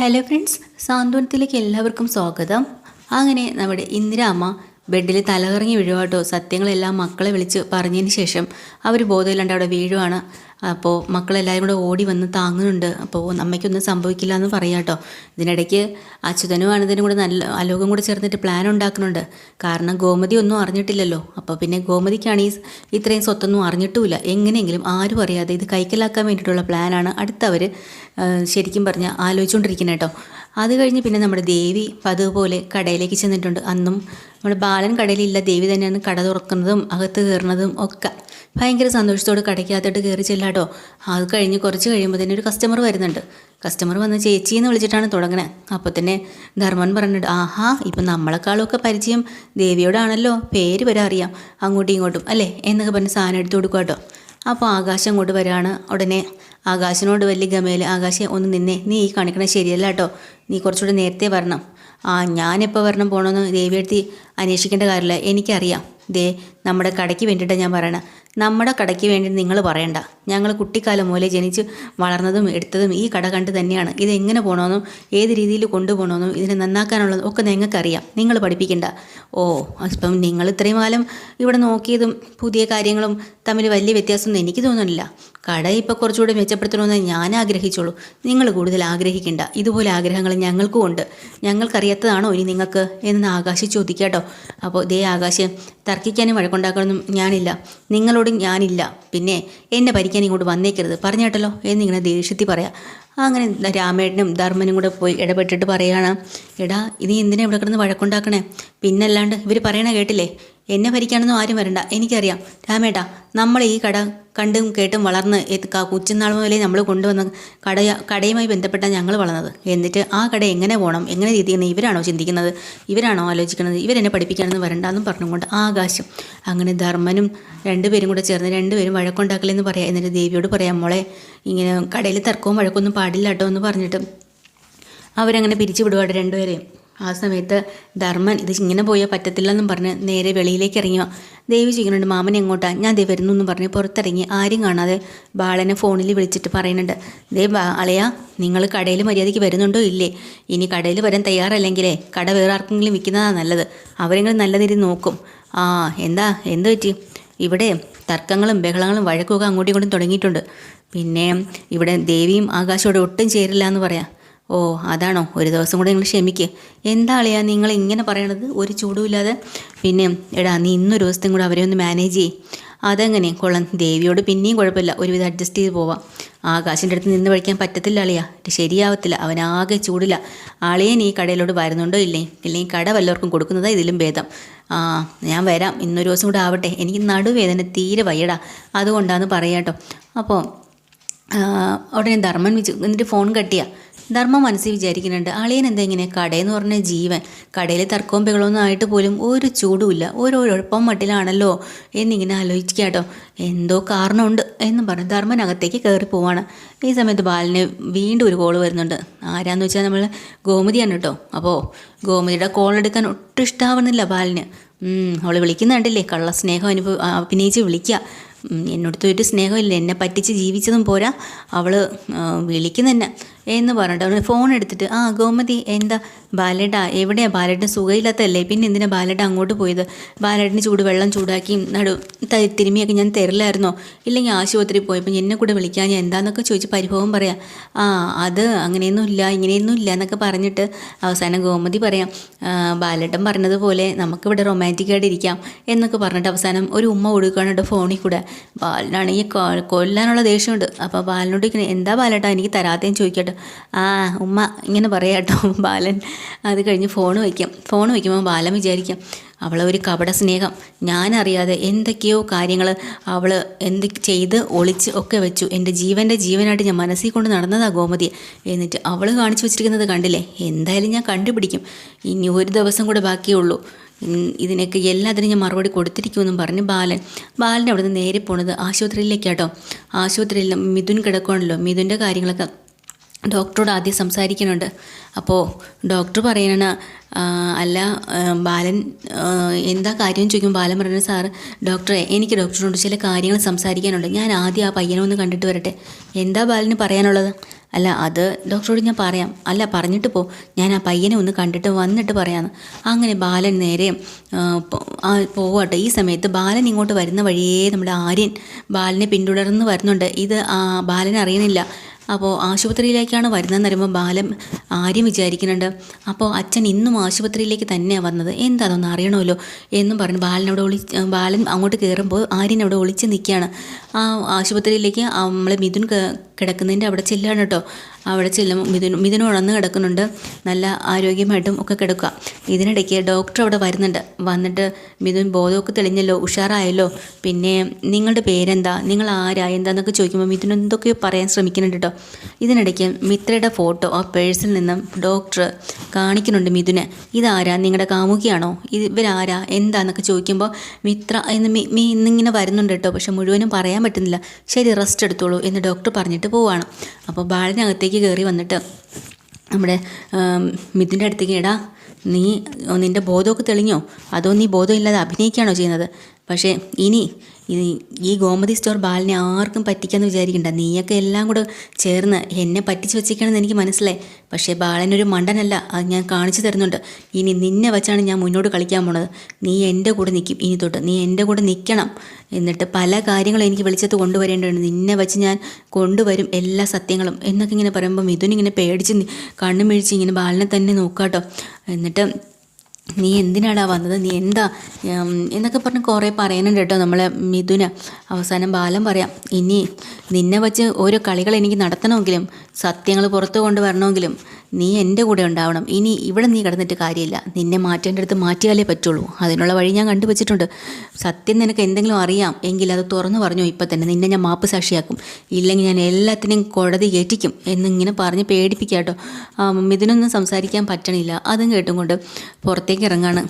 Hello friends സാന്ത്വനത്തിലേക്ക് എല്ലാവർക്കും സ്വാഗതം. അങ്ങനെ നമ്മുടെ ഇന്ദിര അമ്മ ബെഡിൽ തലകറങ്ങി വീഴുവാട്ടോ സത്യങ്ങളെല്ലാം മക്കളെ വിളിച്ച് പറഞ്ഞതിന് ശേഷം അവർ ബോധമില്ലാണ്ട് അവിടെ വീഴുവാണ്. അപ്പോൾ മക്കളെല്ലാവരും കൂടെ ഓടി വന്ന് താങ്ങുന്നുണ്ട്. അപ്പോൾ അമ്മയ്ക്കൊന്നും സംഭവിക്കില്ല എന്ന് പറയാം കേട്ടോ. ഇതിനിടയ്ക്ക് അച്യുതനും ആനന്ദനും കൂടെ നല്ല അലോകം കൂടെ ചേർന്നിട്ട് പ്ലാൻ ഉണ്ടാക്കുന്നുണ്ട്. കാരണം ഗോമതി ഒന്നും അറിഞ്ഞിട്ടില്ലല്ലോ. അപ്പോൾ പിന്നെ ഗോമതിക്കാണ് ഈ ഇത്രയും സ്വത്തൊന്നും അറിഞ്ഞിട്ടുമില്ല. എങ്ങനെയെങ്കിലും ആരും അറിയാതെ ഇത് കൈക്കലാക്കാൻ വേണ്ടിയിട്ടുള്ള പ്ലാനാണ് അടുത്തവർ ശരിക്കും പറഞ്ഞാൽ ആലോചിച്ചുകൊണ്ടിരിക്കുന്നത് കേട്ടോ. അത് കഴിഞ്ഞ് പിന്നെ നമ്മുടെ ദേവി പതുപോലെ കടയിലേക്ക് ചെന്നിട്ടുണ്ട്. അന്നും നമ്മുടെ ബാലൻ കടയിലില്ല. ദേവി തന്നെയാണ് കട തുറക്കുന്നതും അകത്ത് കയറുന്നതും ഒക്കെ. ഭയങ്കര സന്തോഷത്തോട് കടയ്ക്കകത്തോട്ട് കയറി ചെല്ലാട്ടോ. അത് കഴിഞ്ഞ് കുറച്ച് കഴിയുമ്പോൾ തന്നെ ഒരു കസ്റ്റമർ വരുന്നുണ്ട്. കസ്റ്റമർ വന്ന് ചേച്ചി എന്ന് വിളിച്ചിട്ടാണ് തുടങ്ങണേ. അപ്പോൾ തന്നെ ധർമ്മൻ പറഞ്ഞിട്ട് ആഹാ ഇപ്പം നമ്മളെക്കാളൊക്കെ പരിചയം ദേവിയോടാണല്ലോ. പേര് വരെ അറിയാം. അങ്ങോട്ടും ഇങ്ങോട്ടും. അല്ലേ? എന്നൊക്കെ പറഞ്ഞ് സാധനം എടുത്തു കൊടുക്കുക കേട്ടോ അപ്പോൾ ആകാശം അങ്ങോട്ട് വരികയാണ് ഉടനെ ആകാശിനോട് വലിയ ഗമയിൽ ആകാശം ഒന്ന് നിന്നെ. നീ ഈ കാണിക്കണത് ശരിയല്ല കേട്ടോ നീ കുറച്ചുകൂടി നേരത്തെ വരണം. ആ ഞാനിപ്പോൾ വരണം പോകണമെന്ന് ദേവിയെടുത്തി അന്വേഷിക്കേണ്ട കാര്യമില്ല. എനിക്കറിയാം. ദേ നമ്മുടെ കടയ്ക്ക് വേണ്ടിയിട്ടാണ് ഞാൻ പറയണം. നമ്മുടെ കടയ്ക്ക് വേണ്ടി നിങ്ങൾ പറയണ്ട. ഞങ്ങൾ കുട്ടിക്കാലം മൂലം ജനിച്ച് വളർന്നതും എടുത്തതും ഈ കട കണ്ട് തന്നെയാണ്. ഇത് എങ്ങനെ പോകണമെന്നും ഏത് രീതിയിൽ കൊണ്ടുപോകണമെന്നും ഇതിനെ നന്നാക്കാനുള്ളതും ഒക്കെ നിങ്ങൾക്കറിയാം നിങ്ങൾ പഠിപ്പിക്കണ്ട. ഓ അപ്പം നിങ്ങൾ ഇത്രയും കാലം ഇവിടെ നോക്കിയതും പുതിയ കാര്യങ്ങളും തമ്മിൽ വലിയ വ്യത്യാസമൊന്നും എനിക്ക് തോന്നുന്നില്ല. കട ഇപ്പോൾ കുറച്ചുകൂടി മെച്ചപ്പെടുത്തണമെന്ന് ഞാൻ ആഗ്രഹിച്ചോളൂ നിങ്ങൾ കൂടുതൽ ആഗ്രഹിക്കേണ്ട. ഇതുപോലെ ആഗ്രഹങ്ങൾ ഞങ്ങൾക്കും ഉണ്ട്. ഞങ്ങൾക്കറിയാത്തതാണോ ഇനി നിങ്ങൾക്ക്? എന്ന് ആകാശി ചോദിക്കാട്ടോ. അപ്പോൾ ദേ ആകാശ് തർക്കിക്കാനും വഴക്കുണ്ടാക്കാനൊന്നും ഞാനില്ല. നിങ്ങളോടും ഞാനില്ല. പിന്നെ എന്നെ ഭരിക്കാൻ ഇങ്ങോട്ട് വന്നേക്കരുത്. പറഞ്ഞേട്ടല്ലോ എന്നിങ്ങനെ ദേഷ്യത്തിൽ പറയാം. അങ്ങനെ രാമേട്ടനും ധർമ്മനും കൂടെ പോയി ഇടപെട്ടിട്ട് പറയുകയാണ് എടാ ഇനി എന്തിനാ ഇവിടെ കിടന്ന് വഴക്കുണ്ടാക്കണേ? പിന്നല്ലാണ്ട് ഇവർ പറയണ കേട്ടില്ലേ? എന്നെ ഭരിക്കാനൊന്നും ആരും വരണ്ട. എനിക്കറിയാം. രാമേട്ടാ നമ്മൾ ഈ കട കണ്ടും കേട്ടും വളർന്ന് കൊച്ചുനാൾ മുതലേ നമ്മൾ കൊണ്ടുവന്ന കട കടയുമായി ബന്ധപ്പെട്ടാണ് ഞങ്ങൾ വളർന്നത്. എന്നിട്ട് ആ കട എങ്ങനെ പോകണം എങ്ങനെ രീതിയെന്ന് ഇവരാണോ ചിന്തിക്കുന്നത്. ഇവരാണോ ആലോചിക്കുന്നത്. ഇവരെന്നെ പഠിപ്പിക്കാനെന്ന് വരണ്ടെന്നും പറഞ്ഞുകൊണ്ട് ആകാശം. അങ്ങനെ ധർമ്മനും രണ്ടുപേരും കൂടെ ചേർന്ന് രണ്ടുപേരും വഴക്കുണ്ടാക്കലെന്ന് പറയാം. എന്നിട്ട് ദേവിയോട് പറയാം മോളെ ഇങ്ങനെ കടയിൽ തർക്കവും വഴക്കൊന്നും പാടില്ല കേട്ടോ എന്ന് പറഞ്ഞിട്ട് അവരങ്ങനെ പിരിച്ചു വിടുവാട് രണ്ടുപേരെയും. ആ സമയത്ത് ധർമ്മൻ ഇത് ഇങ്ങനെ പോയാൽ പറ്റത്തില്ലെന്നും പറഞ്ഞ് നേരെ വെളിയിലേക്ക് ഇറങ്ങിയോ? ദേവി ചെയ്യുന്നുണ്ട് മാമൻ എങ്ങോട്ടാ? ഞാൻ ദേ വരുന്നു എന്ന് പറഞ്ഞ് പുറത്തിറങ്ങി ആരും കാണാതെ ബാളനെ ഫോണിൽ വിളിച്ചിട്ട് പറയുന്നുണ്ട്. ദേ അളയാ നിങ്ങൾ കടയിൽ മര്യാദയ്ക്ക് വരുന്നുണ്ടോ? ഇല്ലേ? ഇനി കടയിൽ വരാൻ തയ്യാറല്ലെങ്കിലേ കട വേറെ ആർക്കെങ്കിലും വിൽക്കുന്നതാണ് നല്ലത്. അവരെങ്കിലും നല്ല രീതി നോക്കും. ആ എന്താ? എന്ത് പറ്റി? ഇവിടെ തർക്കങ്ങളും ബഹളങ്ങളും വഴക്കുമൊക്കെ അങ്ങോട്ടും ഇങ്ങോട്ടും തുടങ്ങിയിട്ടുണ്ട്. പിന്നെ ഇവിടെ ദേവിയും ആകാശോടെ ഒട്ടും ചേരില്ല എന്ന് പറയാം. ഓ അതാണോ? ഒരു ദിവസം കൂടെ നിങ്ങൾ ക്ഷമിക്കുക എന്താ അളിയാ നിങ്ങൾ ഇങ്ങനെ പറയണത്? ഒരു ചൂടുമില്ലാതെ പിന്നെ എടാ നീ ഇന്നൊരു ദിവസത്തും കൂടെ അവരെ ഒന്ന് മാനേജ് ചെയ്യ്. അതെങ്ങനെ കൊള്ളാം. ദേവിയോട് പിന്നെയും കുഴപ്പമില്ല. ഒരുവിധം അഡ്ജസ്റ്റ് ചെയ്ത് പോവാം. ആകാശിന്റെ അടുത്ത് നിന്ന് പഠിക്കാൻ പറ്റത്തില്ല അളിയാ. ശരിയാവത്തില്ല. അവനാകെ ചൂടില്ല. അളിയൻ ഈ കടയിലോട് വരുന്നുണ്ടോ ഇല്ലേ? ഇല്ലെങ്കിൽ കട വല്ലവർക്കും കൊടുക്കുന്നതാ ഇതിലും ഭേദം. ആ ഞാൻ വരാം. ഇന്നൊരു ദിവസം കൂടെ ആവട്ടെ. എനിക്ക് നടുവേദന തീരെ വയ്യടാ. അതുകൊണ്ടാന്ന് പറയാട്ടോ. അപ്പോൾ ഉടനെ ധർമ്മൻ വിളിച്ചു. എന്നിട്ട് ഫോൺ കട്ടിയാ. ധർമ്മം മനസ്സിൽ വിചാരിക്കുന്നുണ്ട്. അളിയൻ എന്താ ഇങ്ങനെ കടയെന്ന് പറഞ്ഞ ജീവൻ? കടയിൽ തർക്കവും ബഹളമൊന്നും ആയിട്ട് പോലും ഒരു ചൂടുമില്ല. ഓരോ മട്ടിലാണല്ലോ എന്നിങ്ങനെ ആലോചിക്കാട്ടോ എന്തോ കാരണമുണ്ട് എന്നും പറഞ്ഞ് ധർമ്മൻ അകത്തേക്ക് കയറി പോവാണ്. ഈ സമയത്ത് ബാലിന് വീണ്ടും ഒരു കോൾ വരുന്നുണ്ട്. ആരാന്ന് വെച്ചാൽ നമ്മൾ ഗോമതിയാണ് കേട്ടോ. അപ്പോൾ ഗോമതിയുടെ കോൾ എടുക്കാൻ ഒട്ടും ഇഷ്ടമാവുന്നില്ല ബാലിന്. അവൾ വിളിക്കുന്നുണ്ടല്ലേ കള്ള സ്നേഹം അനുഭവ അഭിനയിച്ച് വിളിക്കുക. എന്നോടത്ത് ഒരു സ്നേഹമില്ല. എന്നെ പറ്റിച്ച് ജീവിച്ചതും പോരാ. അവൾ വിളിക്കുന്ന എന്ന് പറഞ്ഞിട്ട് ഫോൺ എടുത്തിട്ട് ആ ഗോമതി എന്താ ബാലേട്ട എവിടെയാ ബാലേട്ടൻ? സുഖമില്ലാത്തല്ലേ പിന്നെ എന്തിനാ ബാലഡ അങ്ങോട്ട് പോയത്? ബാലേട്ടന് ചൂട് വെള്ളം ചൂടാക്കി നടു തിരുമിയൊക്കെ ഞാൻ തരില്ലായിരുന്നോ? ഇല്ലെങ്കിൽ ആശുപത്രിയിൽ പോയപ്പോൾ എന്നെ കൂടെ വിളിക്കാൻ ഞാൻ എന്താന്നൊക്കെ ചോദിച്ച് പരിഭവം പറയാ. ആ അത് അങ്ങനെയൊന്നും ഇല്ല ഇങ്ങനെയൊന്നും ഇല്ല എന്നൊക്കെ പറഞ്ഞിട്ട് അവസാനം ഗോമതി പറയാം ബാലേട്ടൻ പറഞ്ഞതുപോലെ നമുക്കിവിടെ റൊമാന്റിക്കായിട്ട് ഇരിക്കാം എന്നൊക്കെ പറഞ്ഞിട്ട് അവസാനം ഒരു ഉമ്മ കൊടുക്കുകയാണ് ഫോണിൽ കൂടെ. ബാലനാണെങ്കിൽ കൊല്ലാനുള്ള ദേഷ്യമുണ്ട്. അപ്പോൾ ബാലനോട് എന്താ ബാലേട്ടാ എനിക്ക് തരാത്തേന്ന് ചോദിക്കട്ടെ. ആ ഉമ്മ ഇങ്ങനെ പറയാം കേട്ടോ ബാലൻ. അത് കഴിഞ്ഞ് ഫോൺ വയ്ക്കാം. ഫോൺ വയ്ക്കുമ്പോൾ ബാലൻ വിചാരിക്കാം അവളെ ഒരു കപട സ്നേഹം. ഞാനറിയാതെ എന്തൊക്കെയോ കാര്യങ്ങൾ അവൾ എന്ത് ചെയ്ത് ഒളിച്ച് ഒക്കെ വെച്ചു. എന്റെ ജീവന്റെ ജീവനായിട്ട് ഞാൻ മനസ്സിൽ കൊണ്ട് നടന്നതാ ഗോമതി. എന്നിട്ട് അവൾ കാണിച്ചു വെച്ചിരിക്കുന്നത് കണ്ടില്ലേ? എന്തായാലും ഞാൻ കണ്ടുപിടിക്കും. ഇനി ഒരു ദിവസം കൂടെ ബാക്കിയുള്ളൂ. ഇതിനൊക്കെ എല്ലാത്തിനും ഞാൻ മറുപടി കൊടുത്തിരിക്കുമെന്നും പറഞ്ഞ് ബാലൻ. ബാലൻ അവിടുന്ന് നേരെ പോണത് ആശുപത്രിയിലേക്കാട്ടോ. ആശുപത്രിയിൽ മിഥുൻ കിടക്കുകയാണല്ലോ മിഥുന്റെ കാര്യങ്ങളൊക്കെ ഡോക്ടറോട് ആദ്യം സംസാരിക്കുന്നുണ്ട്. അപ്പോൾ ഡോക്ടർ പറയണ അല്ല ബാലൻ എന്താ കാര്യം ചോദിക്കും ബാലൻ പറയുന്നത് സാറ് ഡോക്ടറെ എനിക്ക് ഡോക്ടറോട് ചില കാര്യങ്ങൾ സംസാരിക്കാനുണ്ട്. ഞാൻ ആദ്യം ആ പയ്യനെ ഒന്ന് കണ്ടിട്ട് വരട്ടെ. എന്താ ബാലന് പറയാനുള്ളത്? അല്ല അത് ഡോക്ടറോട് ഞാൻ പറയാം. അല്ല പറഞ്ഞിട്ട് പോ. ഞാൻ ആ പയ്യനെ ഒന്ന് കണ്ടിട്ട് വന്നിട്ട് പറയാമെന്ന് അങ്ങനെ ബാലൻ നേരെ പോവാട്ടോ. ഈ സമയത്ത് ബാലൻ ഇങ്ങോട്ട് വരുന്ന വഴിയേ നമ്മുടെ ആര്യൻ ബാലനെ പിന്തുടർന്ന് വരുന്നുണ്ട്. ഇത് ബാലൻ അറിയണില്ല അപ്പോൾ ആശുപത്രിയിലേക്കാണ് വരുന്നതെന്ന് പറയുമ്പോൾ ബാലൻ ആര്യം വിചാരിക്കുന്നുണ്ട്. അപ്പോൾ അച്ഛൻ ഇന്നും ആശുപത്രിയിലേക്ക് തന്നെയാണ് വന്നത്. എന്താണെന്ന് അറിയണമല്ലോ എന്നും പറഞ്ഞു. ബാലനവിടെ ഒളി ബാലൻ അങ്ങോട്ട് കയറുമ്പോൾ ആര്യൻ അവിടെ ഒളിച്ച് നിൽക്കുകയാണ്. ആ ആശുപത്രിയിലേക്ക് നമ്മൾ മിഥുൻ കിടക്കുന്നതിന്റെ അവിടെ ചെല്ലാണ് കേട്ടോ. അവിടെ ചെല്ലുമ്പോൾ മിഥുൻ മിഥുൻ ഉണർന്ന് കിടക്കുന്നുണ്ട്. നല്ല ആരോഗ്യമായിട്ടും ഒക്കെ കിടക്കുക. ഇതിനിടയ്ക്ക് ഡോക്ടർ അവിടെ വരുന്നുണ്ട്. വന്നിട്ട് മിഥുൻ ബോധമൊക്കെ തെളിഞ്ഞല്ലോ ഉഷാറായല്ലോ. പിന്നെ നിങ്ങളുടെ പേരെന്താ? നിങ്ങൾ ആരാ? എന്താന്നൊക്കെ ചോദിക്കുമ്പോൾ മിഥുൻ എന്തൊക്കെയോ പറയാൻ ശ്രമിക്കുന്നുണ്ട് കേട്ടോ. ഇതിനിടയ്ക്ക് മിത്രയുടെ ഫോട്ടോ ആ പേഴ്സിൽ നിന്നും ഡോക്ടർ കാണിക്കുന്നുണ്ട് മിഥുന്. ഇതാരാ? നിങ്ങളുടെ കാമുകിയാണോ? ഇവരാരാ? എന്താന്നൊക്കെ ചോദിക്കുമ്പോൾ മിത്ര എന്ന് മി ഇന്നിങ്ങനെ വരുന്നുണ്ട് കേട്ടോ. പക്ഷെ മുഴുവനും പറയാൻ പറ്റുന്നില്ല. ശരി റെസ്റ്റ് എടുത്തോളൂ എന്ന് ഡോക്ടർ പറഞ്ഞിട്ട് പോവാണ്. അപ്പോൾ ബാലനകത്തേക്ക് കയറി വന്നിട്ട് നമ്മുടെ മിഥുന്റെ അടുത്തേക്ക് എടാ നീ നിന്റെ ബോധമൊക്കെ തെളിഞ്ഞോ? അതോ നീ ബോധമില്ലാതെ അഭിനയിക്കുകയാണോ ചെയ്യുന്നത്? പക്ഷേ ഇനി ഈ ഗോമതി സ്റ്റോർ ബാലിനെ ആർക്കും പറ്റിക്കാന്ന് വിചാരിക്കണ്ട. നീയൊക്കെ എല്ലാം കൂടെ ചേർന്ന് എന്നെ പറ്റിച്ച് വെച്ചേക്കണമെന്ന് എനിക്ക് മനസ്സിലായി. പക്ഷേ ബാലനൊരു മണ്ടനല്ല അത് ഞാൻ കാണിച്ചു തരുന്നുണ്ട്. ഇനി നിന്നെ വെച്ചാണ് ഞാൻ മുന്നോട്ട് കളിക്കാൻ പോണത്. നീ എന്റെ കൂടെ നിൽക്കും ഇനി തൊട്ട് നീ എന്റെ കൂടെ നിൽക്കണം എന്നിട്ട് പല കാര്യങ്ങളും എനിക്ക് വെളിച്ചത്ത് കൊണ്ടുവരേണ്ടതുണ്ട്. നിന്നെ വെച്ച് ഞാൻ കൊണ്ടുവരും എല്ലാ സത്യങ്ങളും. എന്നൊക്കെ ഇങ്ങനെ പറയുമ്പോൾ മിഥുൻ ഇങ്ങനെ പേടിച്ച് കണ്ണുമിഴിച്ച് കണ്ണും മിഴിച്ച് ഇങ്ങനെ ബാലിനെ തന്നെ നോക്കാട്ടോ. എന്നിട്ട് നീ എന്തിനാടാ വന്നത്? നീ എന്താ? എന്നൊക്കെ പറഞ്ഞ് കുറേ പറയാനുണ്ട് കേട്ടോ നമ്മളെ മിഥുന. അവസാനം ബാലം പറയാം ഇനി നിന്നെ വച്ച് ഓരോ കളികൾ എനിക്ക് നടത്തണമെങ്കിലും സത്യങ്ങൾ പുറത്തു കൊണ്ടുവരണമെങ്കിലും നീ എന്റെ കൂടെ ഉണ്ടാവണം. ഇനി ഇവിടെ നീ കിടന്നിട്ട് കാര്യമില്ല. നിന്നെ മാറ്റേണ്ട അടുത്ത് മാറ്റിയാലേ പറ്റുള്ളൂ. അതിനുള്ള വഴി ഞാൻ കണ്ടുവച്ചിട്ടുണ്ട്. സത്യം നിനക്ക് എന്തെങ്കിലും അറിയാം എങ്കിൽ അത് തുറന്നു പറഞ്ഞു ഇപ്പം തന്നെ. നിന്നെ ഞാൻ മാപ്പ് സാക്ഷിയാക്കും ഇല്ലെങ്കിൽ ഞാൻ എല്ലാത്തിനെയും കോടതി കയറ്റിക്കും എന്നിങ്ങനെ പറഞ്ഞ് പേടിപ്പിക്കുക കേട്ടോ. ഇതിനൊന്നും സംസാരിക്കാൻ പറ്റണില്ല. അതും കേട്ടും കൊണ്ട് പുറത്തേക്ക് ഇറങ്ങാണ്.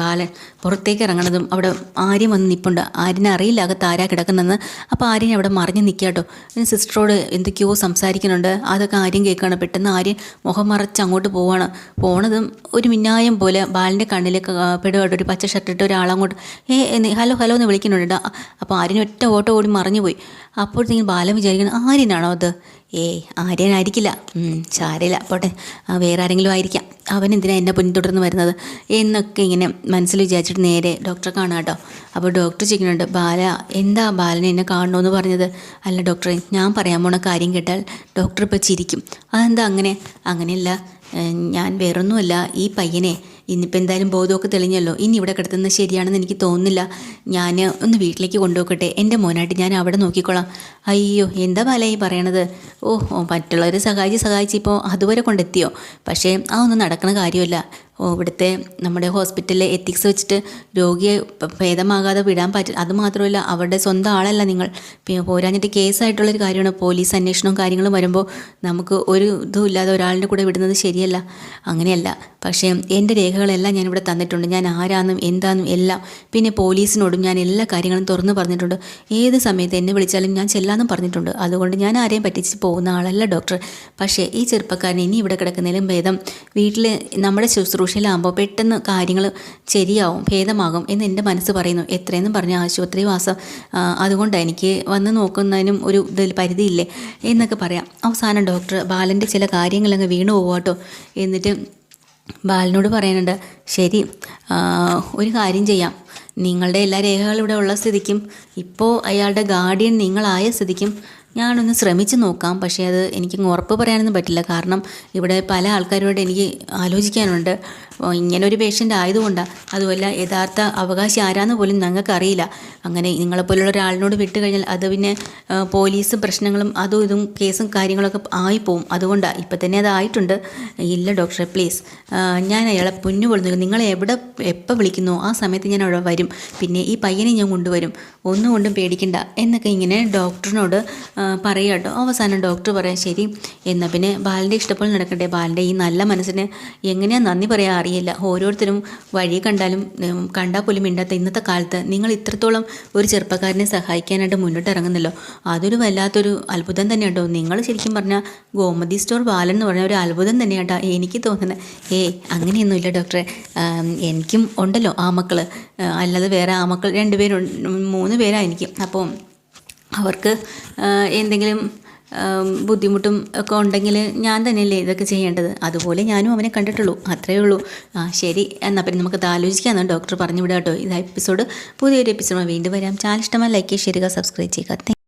ബാലൻ പുറത്തേക്ക് ഇറങ്ങണതും അവിടെ ആര്യം വന്ന് നിൽപ്പുണ്ട് ആര്യനെ അറിയില്ല അകത്ത് ആരാ കിടക്കുന്നതെന്ന്. അപ്പോൾ ആര്യൻ അവിടെ മറിഞ്ഞ് നിൽക്കുക കേട്ടോ. സിസ്റ്ററോട് എന്തൊക്കെയോ സംസാരിക്കുന്നുണ്ട്. അതൊക്കെ ആര്യം കേൾക്കുകയാണ്. പെട്ടെന്ന് ആര്യൻ മുഖം മറച്ച് അങ്ങോട്ട് പോവാണ്. പോണതും ഒരു മിന്നായം പോലെ ബാലിന്റെ കണ്ണിലേക്ക് പെടുവായിട്ട് ഒരു പച്ച ഷർട്ടിട്ട് ഒരാളങ്ങോട്ട് ഏ ഹലോ ഹലോ എന്ന് വിളിക്കുന്നുണ്ട്. അപ്പോൾ ആര്യൻ ഒറ്റ ഓട്ടോ ഓടി മറിഞ്ഞു പോയി അപ്പോഴത്തേക്കും ബാലൻ വിചാരിക്കുന്നത് ആര്യനാണോ അത്? ഏയ് ആര്യനായിരിക്കില്ല ചാരയില്ല പോട്ടെ. വേറെ ആരെങ്കിലും ആയിരിക്കാം. അവൻ എന്തിനാ എന്നെ പിന്തുടർന്ന് വരുന്നത്? എന്നൊക്കെ ഇങ്ങനെ മനസ്സിൽ വിചാരിച്ചിട്ട് നേരെ ഡോക്ടറെ കാണാം കേട്ടോ. അപ്പോൾ ഡോക്ടർ ചോദിക്കുന്നുണ്ട് ബാല എന്താ ബാലനെ എന്നെ കാണണമെന്ന് പറഞ്ഞത്? അല്ല ഡോക്ടറെ ഞാൻ പറയാൻ പോണ കാര്യം കേട്ടാൽ ഡോക്ടർ ഇപ്പോൾ ചിരിക്കും. അതെന്താ അങ്ങനെ? അങ്ങനെയല്ല ഞാൻ വേറൊന്നുമല്ല. ഈ പയ്യനെ ഇന്നിപ്പോൾ എന്തായാലും ബോധമൊക്കെ തെളിഞ്ഞല്ലോ. ഇനി ഇവിടെ കിടത്തുന്നത് ശരിയാണെന്ന് എനിക്ക് തോന്നുന്നില്ല. ഞാൻ ഒന്ന് വീട്ടിലേക്ക് കൊണ്ടുപോക്കട്ടെ. എന്റെ മോനായിട്ട് ഞാൻ അവിടെ നോക്കിക്കോളാം. അയ്യോ എന്താ ബാല ഈ പറയണത്? ഓ മറ്റുള്ളവരെ സഹായിച്ച് സഹായിച്ച് ഇപ്പോൾ അതുവരെ കൊണ്ടെത്തിയോ? പക്ഷേ ആ ഒന്നും നടക്കുന്ന കാര്യമല്ല. ഇവിടുത്തെ നമ്മുടെ ഹോസ്പിറ്റലിലെ എത്തിക്സ് വെച്ചിട്ട് രോഗിയെ ഭേദമാകാതെ വിടാൻ പറ്റും അതുമാത്രമല്ല അവരുടെ സ്വന്തം ആളല്ല നിങ്ങൾ. പോരാഞ്ഞിട്ട് കേസായിട്ടുള്ളൊരു കാര്യമാണ് പോലീസ് അന്വേഷണവും കാര്യങ്ങളും വരുമ്പോൾ നമുക്ക് ഒരു ഇതും ഇല്ലാതെ ഒരാളിന്റെ കൂടെ വിടുന്നത് ശരിയല്ല അങ്ങനെയല്ല. പക്ഷേ എന്റെ രേഖകളെല്ലാം ഞാനിവിടെ തന്നിട്ടുണ്ട്. ഞാൻ ആരാന്നും എന്താണെന്നും എല്ലാം. പിന്നെ പോലീസിനോടും ഞാൻ എല്ലാ കാര്യങ്ങളും തുറന്നു പറഞ്ഞിട്ടുണ്ട്. ഏത് സമയത്ത് എന്നെ വിളിച്ചാലും ഞാൻ ചെല്ലാന്നും പറഞ്ഞിട്ടുണ്ട്. അതുകൊണ്ട് ഞാൻ ആരെയും പറ്റിച്ച് പോകുന്ന ആളല്ല ഡോക്ടർ. പക്ഷേ ഈ ചെറുപ്പക്കാരൻ ഇനി ഇവിടെ കിടക്കുന്നതിലും ഭേദം വീട്ടിൽ നമ്മുടെ ശുശ്രൂഷയിലാകുമ്പോൾ പെട്ടെന്ന് കാര്യങ്ങൾ ശരിയാവും ഭേദമാകും എന്ന് എന്റെ മനസ്സ് പറയുന്നു. എത്രയെന്നും പറഞ്ഞ ആശുപത്രി വാസം അതുകൊണ്ട് എനിക്ക് വന്ന് നോക്കുന്നതിനും ഒരു പരിധിയില്ലേ എന്നൊക്കെ പറയാം. അവസാനം ഡോക്ടർ ബാലന്റെ ചില കാര്യങ്ങളങ്ങ് വീണു പോവാട്ടോ എന്നിട്ട് ബാലനോട് പറയാനുണ്ട് ശരി ഒരു കാര്യം ചെയ്യാം. നിങ്ങളുടെ എല്ലാ രേഖകളും ഇവിടെ ഉള്ള സ്ഥിതിക്കും ഇപ്പോൾ അയാളുടെ ഗാർഡിയൻ നിങ്ങളായ സ്ഥിതിക്കും ഞാനൊന്ന് ശ്രമിച്ച് നോക്കാം. പക്ഷേ അത് എനിക്ക് ഉറപ്പ് പറയാനൊന്നും പറ്റില്ല. കാരണം ഇവിടെ പല ആൾക്കാരോട് എനിക്ക് ആലോചിക്കാനുണ്ട്. ഓ, ഇങ്ങനെ ഒരു പേഷ്യന്റ് ആയതുകൊണ്ടാണ് അതുമല്ല യഥാർത്ഥ അവകാശി ആരാന്ന് പോലും ഞങ്ങൾക്ക് അറിയില്ല അങ്ങനെ നിങ്ങളെപ്പോലുള്ള ഒരാളിനോട് വിട്ട് കഴിഞ്ഞാൽ അത് പിന്നെ പോലീസും പ്രശ്നങ്ങളും അതും ഇതും കേസും കാര്യങ്ങളൊക്കെ ആയിപ്പോവും. അതുകൊണ്ടാണ് ഇപ്പം തന്നെ അതായിട്ടുണ്ട് ഇല്ല ഡോക്ടറെ പ്ലീസ്. ഞാൻ അയാളെ പൊന്നു പൊളുന്നു നിങ്ങൾ എവിടെ എപ്പോൾ വിളിക്കുന്നു? ആ സമയത്ത് ഞാൻ അവിടെ വരും. പിന്നെ ഈ പയ്യനെ ഞാൻ കൊണ്ടുവരും. ഒന്നും കൊണ്ടും പേടിക്കണ്ട എന്നൊക്കെ ഇങ്ങനെ ഡോക്ടറിനോട് പറയുക കേട്ടോ. അവസാനം ഡോക്ടർ പറയാം ശരി എന്നാൽ പിന്നെ ബാലിന്റെ ഇഷ്ടപ്പോൾ നടക്കട്ടെ. ബാലിന്റെ ഈ നല്ല മനസ്സിന് എങ്ങനെയാണ് നന്ദി പറയാൻ അറിയില്ല. ഓരോരുത്തരും വഴി കണ്ടാലും കണ്ടാൽ പോലും മിണ്ടാത്ത ഇന്നത്തെ കാലത്ത് നിങ്ങൾ ഇത്രത്തോളം ഒരു ചെറുപ്പക്കാരനെ സഹായിക്കാനായിട്ട് മുന്നോട്ട് ഇറങ്ങുന്നല്ലോ അതൊരു വല്ലാത്തൊരു അത്ഭുതം തന്നെ കേട്ടോ നിങ്ങൾ ശരിക്കും പറഞ്ഞാൽ ഗോമതി സ്റ്റോർ ബാലൻ എന്ന് പറഞ്ഞ ഒരു അത്ഭുതം തന്നെയാട്ടോ എനിക്ക് തോന്നുന്നത്. ഏയ് അങ്ങനെയൊന്നുമില്ല ഡോക്ടറെ. എനിക്കും ഉണ്ടല്ലോ ആ മക്കൾ അല്ലാതെ വേറെ ആ മക്കൾ രണ്ടുപേരുണ്ട് മൂന്ന് പേരാണ് എനിക്ക് അപ്പോൾ അവർക്ക് എന്തെങ്കിലും ബുദ്ധിമുട്ടും ഒക്കെ ഉണ്ടെങ്കിൽ ഞാൻ തന്നെയല്ലേ ഇതൊക്കെ ചെയ്യേണ്ടത്. അതുപോലെ ഞാനും അവനെ കണ്ടിട്ടുള്ളൂ. അത്രയേ ഉള്ളൂ. ആ ശരി. എന്നാൽ പിന്നെ നമുക്കത് ആലോചിക്കാമെന്നാണ് ഡോക്ടർ പറഞ്ഞു വിടാം കേട്ടോ ഇത് എപ്പിസോഡ് പുതിയൊരു എപ്പിസോഡ് വീണ്ടും വരാം. ചാനൽ ഇഷ്ടമായി ലൈക്ക് ചെയ്യുക സബ്സ്ക്രൈബ് ചെയ്യുക.